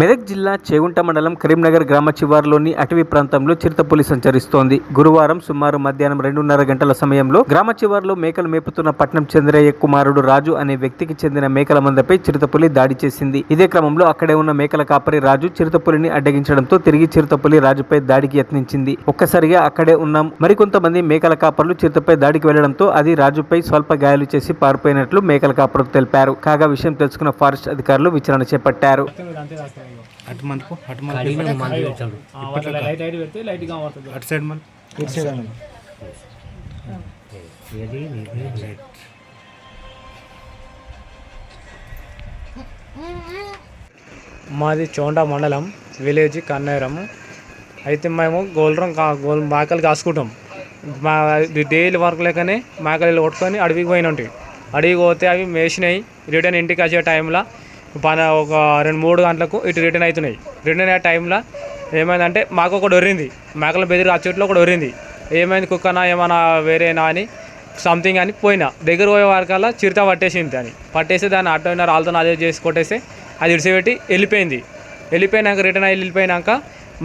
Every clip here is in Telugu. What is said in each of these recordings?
మెదక్ జిల్లా చేగుంట మండలం కరీంనగర్ గ్రామ శివారులోని అటవీ ప్రాంతంలో చిరుతపులి సంచరిస్తోంది. గురువారం సుమారు మధ్యాహ్నం రెండున్నర గంటల సమయంలో గ్రామ శివారులో మేకలు మేపుతున్న పట్నం చంద్రయ్య కుమారుడు రాజు అనే వ్యక్తికి చెందిన మేకల మందపై చిరుతపులి దాడి చేసింది. ఇదే క్రమంలో అక్కడే ఉన్న మేకల కాపరి రాజు చిరుతపులిని అడ్డగించడంతో తిరిగి చిరుతపులి రాజుపై దాడికి యత్నించింది. ఒక్కసారిగా అక్కడే ఉన్నాం. మరికొంతమంది మేకల కాపర్లు చిరుతపై దాడికి వెళ్ళడంతో అది రాజుపై స్వల్ప గాయాలు చేసి పారిపోయినట్లు మేకల కాపరుకు తెలిపారు. కాగా విషయం తెలుసుకున్న ఫారెస్ట్ అధికారులు విచారణ చేపట్టారు. అటు మనకు అటు లైట్ లైట్ పెడితే లైట్గా అవుతుంది అటు సైడ్ మన ఏది? ఇది మాది చోండా మండలం విలేజ్ కన్నేరం. అయితే మేము గోల్రం కా గోల్ మేకలు కాసుకుంటాం. మా డైలీ వర్క్ లేకనే మేకలు కొట్టుకొని అడవికి పోయిన ఉంటాయి అడవికి పోతే అవి మేసినాయి రిటర్న్ ఇంటికి వచ్చే టైంలో పన ఒక రెండు మూడు గంటలకు ఇటు రిటర్న్ అవుతున్నాయి. రిటర్న్ అయ్యే టైంలో ఏమైందంటే మాకు ఒకటి ఒరింది మేకల బెదిరి ఆ చెట్లు ఒకటి ఒరింది ఏమైంది కుక్కనా ఏమైనా వేరేనా అని సంథింగ్ అని పోయినా. దగ్గర పోయే వరకల్లా చిరుత పట్టేసింది అని పట్టేసి దాన్ని అటు అయినా రాళ్ళతో అదే చేసి కొట్టేసి అది ఇడిచిపెట్టి వెళ్ళిపోయింది. వెళ్ళిపోయినాక రిటర్న్ అయ్యి వెళ్ళిపోయినాక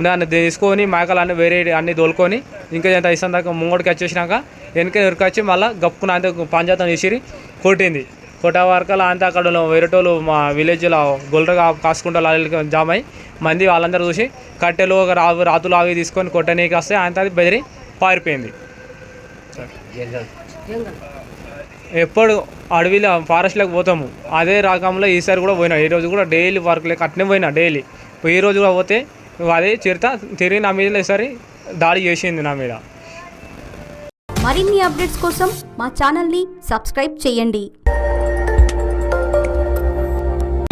దాన్ని తీసుకొని మేకలు వేరే అన్ని తోలుకొని ఇంకా ఎంత ఇస్తాం దాకా ముంగడికి వచ్చేసినాక వెనక ఎరుకొచ్చి మళ్ళీ గప్పుకున్న అంత పంచాయతీ విసిరి కొట్టింది. కొట్ట వరకల్లా అంతా అక్కడ వేరేటోళ్ళు మా విలేజ్లో గొల్లగా కాసుకుంటూ వాళ్ళకి జామ్ అయ్యి మంది వాళ్ళందరూ చూసి కట్టెలు ఒక రావు రాతులు అవి తీసుకొని కొట్టనీకి వస్తే అంత అది బెదిరి పారిపోయింది. ఎప్పుడు అడవిలో ఫారెస్ట్లోకి పోతాము. అదే రకంలో ఈసారి కూడా పోయినా. ఈ రోజు కూడా డైలీ వర్క్ లేక అట్నే పోయినా డైలీ. ఈ రోజు కూడా పోతే అదే చిరుత తిరిగి నా మీద ఈసారి దాడి చేసింది నా మీద. మరిన్ని అప్డేట్స్ కోసం మా ఛానల్ని సబ్స్క్రైబ్ చేయండి.